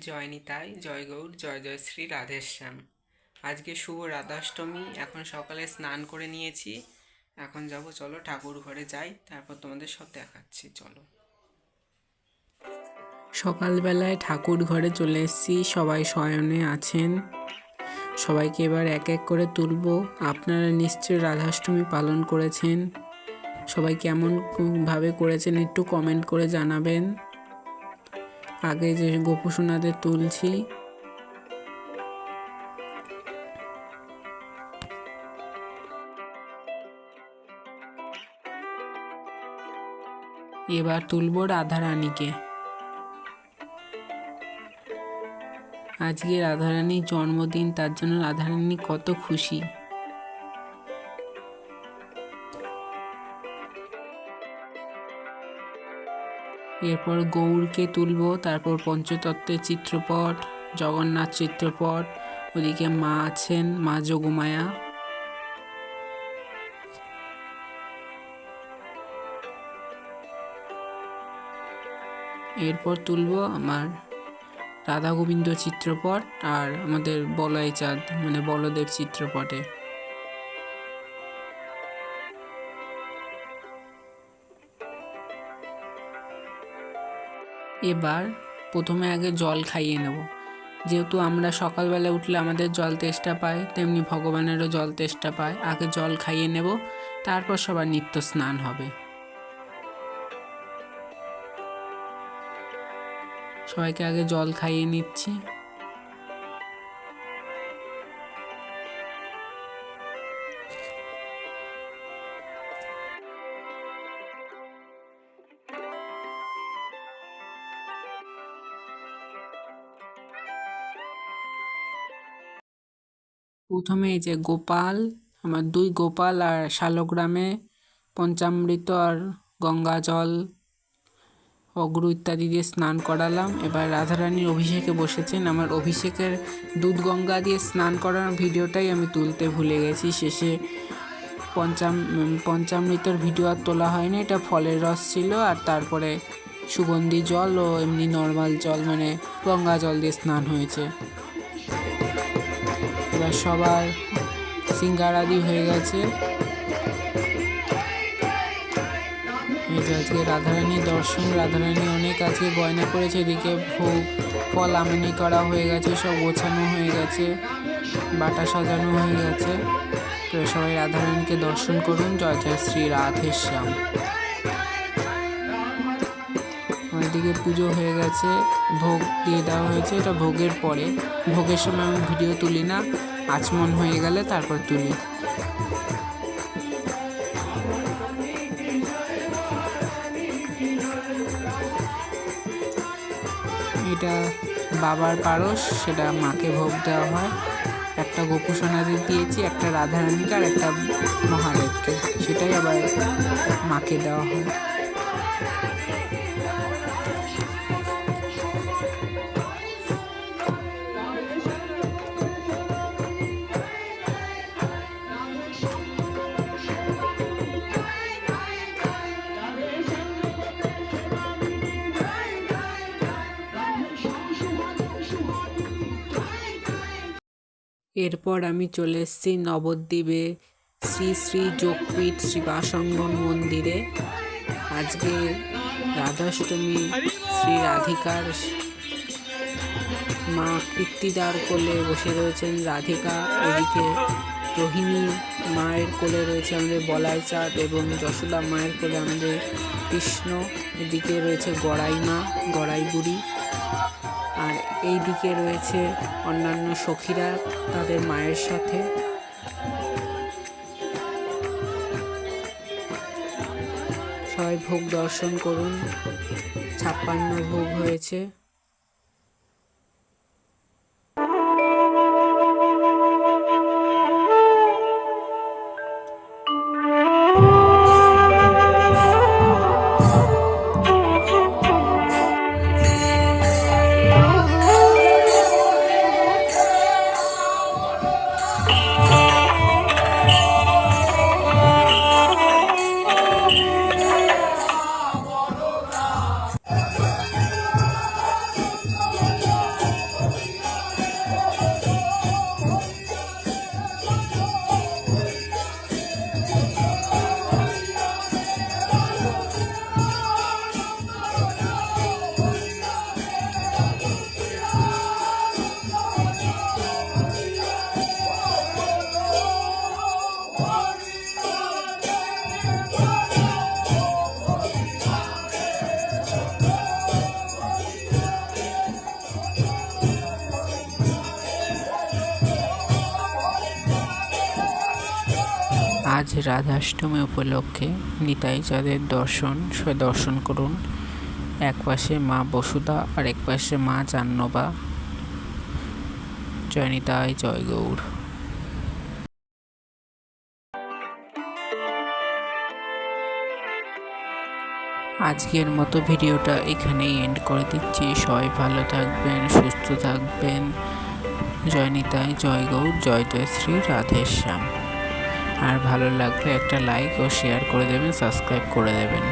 জয় নিতাই, জয় গৌর, জয় জয় শ্রী রাধেশ্যাম। আজকে শুভ রাধাষ্টমী, এখন সকালে স্নান করে নিয়েছি। এখন যাব, চলো ঠাকুর ঘরে যাই, তারপর তোমাদের সব দেখাচ্ছি, চলো। সকালবেলায় ঠাকুর ঘরে চলে এসেছি, সবাই শয়নে আছেন। সবাইকে এবার এক এক করে তুলব। আপনারা নিশ্চয় রাধাষ্টমী পালন করেছেন। সবাই কেমন ভাবে করেছেন একটু কমেন্ট করে জানাবেন। আগে যে গোপুসোনাদের তুলছি। এবার তুলব রাধারানীকে। আজকে রাধারানীর জন্মদিন, তার জন্য রাধারানী কত খুশি। এরপর গৌরকে তুলব, তারপর পঞ্চতত্ত্বের চিত্রপট, জগন্নাথ চিত্রপট, ওদিকে মা আছেন, মা যোগমায়া। এরপর তুলব আমার রাধা গোবিন্দ চিত্রপট আর আমাদের বলাই চাঁদ মানে বলদেব চিত্রপটে। এবার প্রথমে আগে জল খাইয়ে নেব। যেহেতু আমরা সকালবেলা উঠলে আমাদের জল তেষ্টা পাই তেমনি ভগবানেরও জল তেষ্টা পায়। আগে জল খাইয়ে নেব, তারপর সবার নিত্য স্নান হবে। সবাইকে আগে জল খাইয়ে নিচ্ছি। প্রথমে এই যে গোপাল, আমার দুই গোপাল আর শালগ্রামে পঞ্চামৃত আর গঙ্গা জল, অগ্রু ইত্যাদি দিয়ে স্নান করালাম। এবার রাধারানীর অভিষেকে বসেছেন। আমার অভিষেকের দুধ গঙ্গা দিয়ে স্নান করার ভিডিওটাই আমি তুলতে ভুলে গেছি। শেষে পঞ্চাম, পঞ্চামৃতর ভিডিও আর তোলা হয়নি। এটা ফলের রস ছিল আর তারপরে সুগন্ধি জল ও এমনি নর্মাল জল মানে গঙ্গা জল দিয়ে স্নান হয়েছে। এবার সবার সিঙ্গারাদি হয়ে গেছে। আজকে রাধারানী দর্শন, রাধারানী অনেক আজকে গয়না করেছে এদিকে ভোগ, ফল আমনি করা হয়ে গেছে, সব গোছানো হয়ে গেছে, বাটা সাজানো হয়ে গেছে। তো সবাই রাধারানীকে দর্শন করুন। জয় জয় শ্রী রাধেশ্যাম। এদিকে পুজো হয়ে গেছে, ভোগ দিয়ে দেওয়া হয়েছে, এটা ভোগের পরে। ভোগের সময় আমি ভিডিও তুলি না, আচমন হয়ে গেলে তারপর তুলি। এটা বাবার পারস, সেটা মাকে ভোগ দেওয়া হয়। একটা গোপুসোনাদের দিয়েছি, একটা রাধারানীকে আর একটা মহাদেবকে। সেটাই আবার মাকে দেওয়া হয়। এরপর আমি চলে এসেছি নবদ্বীপে শ্রী শ্রী যোগপীঠ শিবাসঙ্গম মন্দিরে। আজকে রাধাষ্টমী শ্রী রাধিকার মা কীর্তিদার কোলে বসে রয়েছেন রাধিকা, এদিকে রোহিণী মায়ের কোলে রয়েছে আমাদের বলাই চাঁদ এবং যশোদা মায়ের কোলে আমাদের কৃষ্ণ, এদিকে রয়েছে গড়াই মা গড়াই বুড়ি এই দিকে রয়েছে অন্যান্য সখীরা তাদের মায়ের সাথে। সবাই ভোগ দর্শন করুন। ছাপ্পান্ন ভোগ হয়েছে। রাধাষ্টমী উপলক্ষে নিতাই চাঁদের দর্শন, সে দর্শন করুন। এক পাশে মা বসুধা, আর এক পাশে মা জাহ্নবা জয় নিতাই, জয় গৌর। আজকের মতো ভিডিওটা এখানেই এন্ড করে দিচ্ছি। সবাই ভালো থাকবেন, সুস্থ থাকবেন। জয় নিতাই, জয় গৌর, জয় জয় শ্রী রাধেশ্যাম। আর ভালো লাগলে একটা লাইক ও শেয়ার করে দেবেন সাবস্ক্রাইব করে দেবেন।